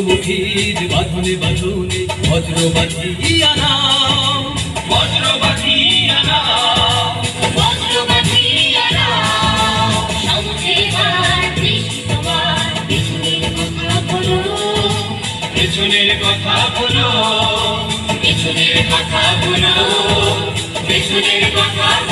মুখীর বাঁধনে বাঁধনে বজ্র বাঁধিয়া নাও বজ্র বাঁধিয়া নাও বজ্রবাজিয়া নাও, সমুদ্রে বার তোমার, পেছনের কথা বলো, পেছনের কথা বলো পেছনের কথা বলো পেছনের কথা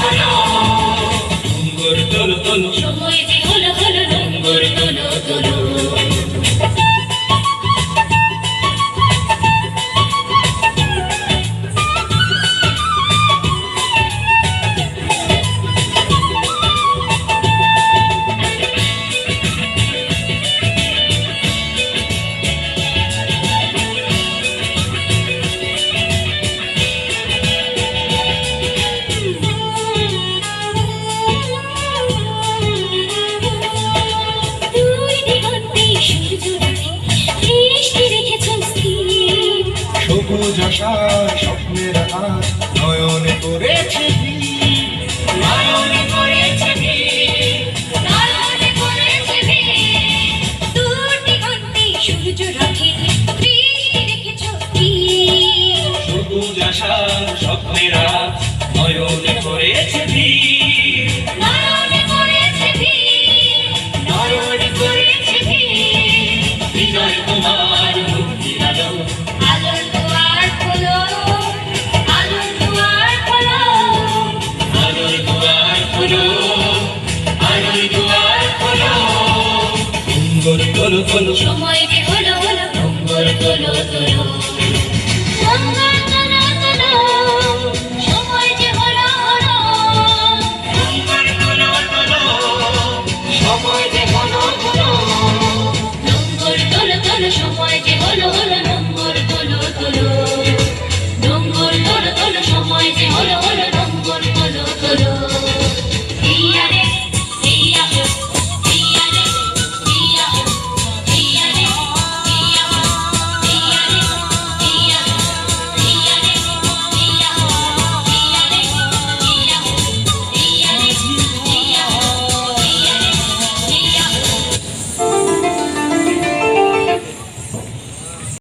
করেছে ভিড়, নয়নে করেছে ভিড়, নয়নে করেছে ভিড়। হৃদয় তোমার মুক্তির আলো আলোর দুয়ার খোলো, আলোর দুয়ার খোলো। আলোর দুয়ার খোলো। আলোর দুয়ার খোলো। ডুঙ্গর তোলো তোলো সময়